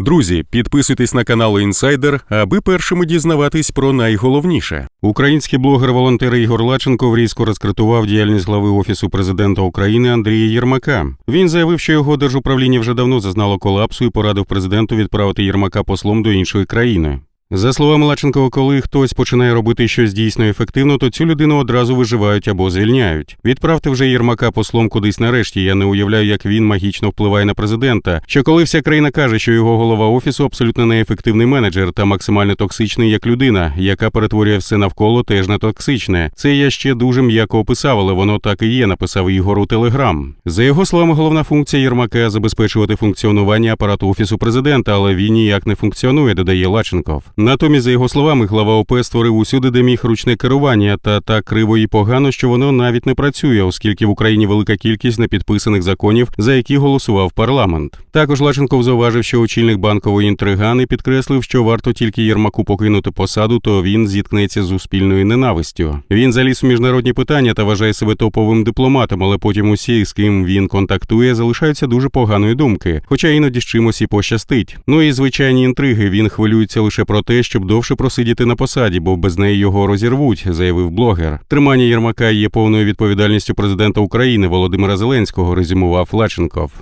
Друзі, підписуйтесь на канал Інсайдер, аби першими дізнаватись про найголовніше. Український блогер-волонтер Ігор Лаченко різко розкритував діяльність глави офісу президента України Андрія Єрмака. Він заявив, що його держуправління вже давно зазнало колапсу і порадив президенту відправити Єрмака послом до іншої країни. За словами Лаченко, коли хтось починає робити щось дійсно ефективно, то цю людину одразу виживають або звільняють. Відправте вже Єрмака послом кудись нарешті. Я не уявляю, як він магічно впливає на президента. Що коли вся країна каже, що його голова офісу абсолютно неефективний менеджер та максимально токсичний як людина, яка перетворює все навколо теж на токсичне. Це я ще дуже м'яко описав, але воно так і є. Написав Ігор у Телеграм. За його словами, головна функція Єрмака забезпечувати функціонування апарату офісу президента, але він ніяк не функціонує, додає Лаченков. Натомість, за його словами, глава ОП створив усюди, де міг ручне керування, та так криво і погано, що воно навіть не працює, оскільки в Україні велика кількість непідписаних законів, за які голосував парламент. Також Лаченков зауважив, що очільник банкової інтригани підкреслив, що варто тільки Єрмаку покинути посаду, то він зіткнеться з суспільною ненавистю. Він заліз у міжнародні питання та вважає себе топовим дипломатом, але потім усі, з ким він контактує, залишаються дуже поганої думки, хоча іноді з чимось і пощастить. Ну і звичайні інтриги. Він хвилюється лише про те, щоб довше просидіти на посаді, бо без неї його розірвуть, заявив блогер. Тримання Єрмака є повною відповідальністю президента України Володимира Зеленського, резюмував Лаченков.